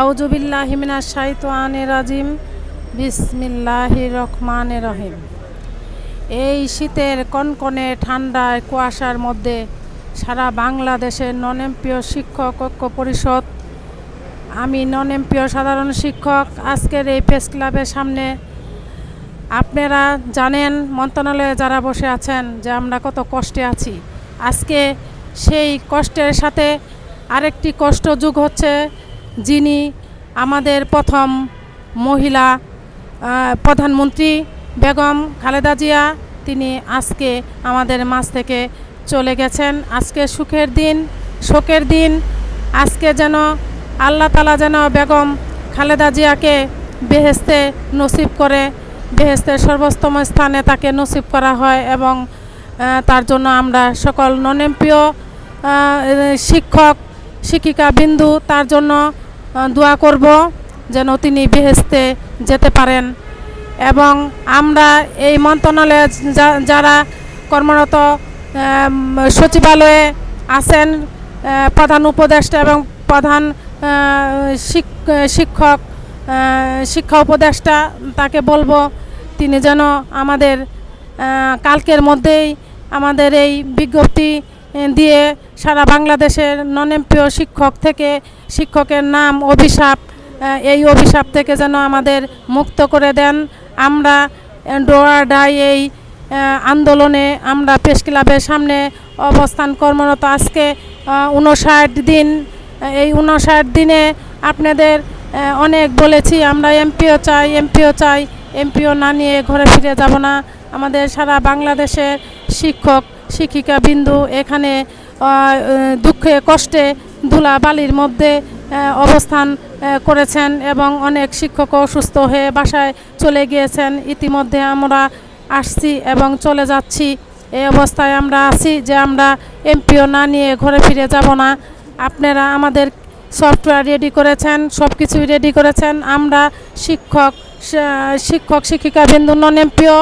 আউজুবিল্লাহিমিনা শাইতানির রাজিম। বিসমিল্লাহির রহমানির রহিম। এই শীতের কনকনে ঠান্ডায় কুয়াশার মধ্যে সারা বাংলাদেশের নন এমপিও শিক্ষক ঐক্য পরিষদ, আমি নন এমপিও সাধারণ শিক্ষক, আজকের এই প্রেস ক্লাবের সামনে আপনারা জানেন, মন্ত্রণালয়ে যারা বসে আছেন, যে আমরা কত কষ্টে আছি। আজকে সেই কষ্টের সাথে আরেকটি কষ্ট যুগ হচ্ছে যিনি আমাদের প্রথম মহিলা প্রধানমন্ত্রী বেগম খালেদা জিয়া, তিনি আজকে আমাদের মাঝ থেকে চলে গেছেন। আজকে সুখের দিন, শোকের দিন। আজকে যেন আল্লাহ তালা যেন বেগম খালেদা জিয়াকে বেহেস্তে নসিব করে বেহেস্তের সর্বোত্তম স্থানে তাকে নসিব করা হয় এবং তার জন্য আমরা সকল নন এমপিও শিক্ষক শিক্ষিকা বিন্দু তার জন্য দোয়া করব যেন তিনি বেহেস্তে যেতে পারেন। এবং আমরা এই মন্ত্রণালয়ে যারা কর্মরত সচিবালয়ে আছেন প্রধান উপদেষ্টা এবং প্রধান শিক- শিক্ষক শিক্ষা উপদেষ্টা, তাকে বলব তিনি যেন আমাদের কালকের মধ্যেই আমাদের এই বিজ্ঞপ্তি দিয়ে সারা বাংলাদেশের নন এমপিও শিক্ষক থেকে শিক্ষকের নাম অভিশাপ এই অভিশাপ থেকে যেন আমাদের মুক্ত করে দেন। আমরা ডোয়া ডাই এই আন্দোলনে আমরা প্রেস ক্লাবের সামনে অবস্থান কর্মরত। আজকে উনষাট দিন এই উনষাট দিনে আপনাদের অনেক বলেছি, আমরা এমপিও চাই এমপিও চাই এমপিও না নিয়ে ঘরে ফিরে যাব না। আমাদের সারা বাংলাদেশের শিক্ষক, শিক্ষিকা বিন্দু এখানে দুঃখে, কষ্টে ধুলা বালির মধ্যে অবস্থান করেছেন এবং অনেক শিক্ষক অসুস্থ হয়ে বাসায় চলে গিয়েছেন। ইতিমধ্যে আমরা আসছি এবং চলে যাচ্ছি। এই অবস্থায় আমরা আছি যে আমরা এমপিও না নিয়ে ঘরে ফিরে যাব না। আপনারা আমাদের সফটওয়্যার রেডি করেছেন সব কিছুই রেডি করেছেন। আমরা শিক্ষক শিক্ষক শিক্ষিকা বিন্দু নন এমপিও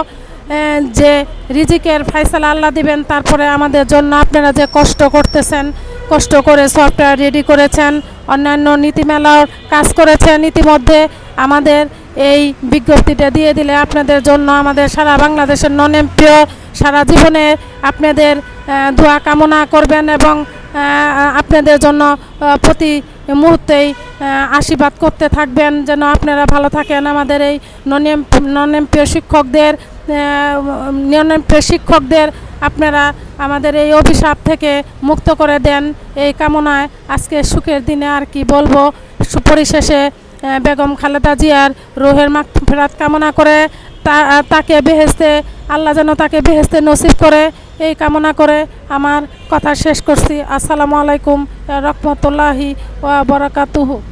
যে রিজিকের ফাইসালা আল্লাহ দিবেন, তারপরে আমাদের জন্য আপনারা যে কষ্ট করতেছেন, কষ্ট করে সফটওয়্যার রেডি করেছেন, অন্যান্য নীতিমেলার কাজ করেছেন, ইতিমধ্যে আমাদের এই বিজ্ঞপ্তিটা দিয়ে দিলে আপনাদের জন্য আমাদের সারা বাংলাদেশের নন এমপিও সারা জীবনে আপনাদের দোয়া কামনা করবেন এবং আপনাদের জন্য প্রতি মুহূর্তেই আশীর্বাদ করতে থাকবেন, যেন আপনারা ভালো থাকেন। আমাদের এই নন এম নন এমপিও শিক্ষকদের নন এমপিও শিক্ষকদের আপনারা আমাদের এই অভিশাপ থেকে মুক্ত করে দেন এই কামনায়। আজকে সুখের দিনে আর কি বলব সু- পরিশেষে বেগম খালেদা জিয়ার রোহের মাখ ফেরাত কামনা করে তাকে বেহেস্তে আল্লাহ যেন তাকে বেহেস্তে নসিব করে, এই কামনা করে আমার কথা শেষ করছি। আসসালামু আলাইকুম, রহমতুল্লাহি ওয়া বারাকাতুহু।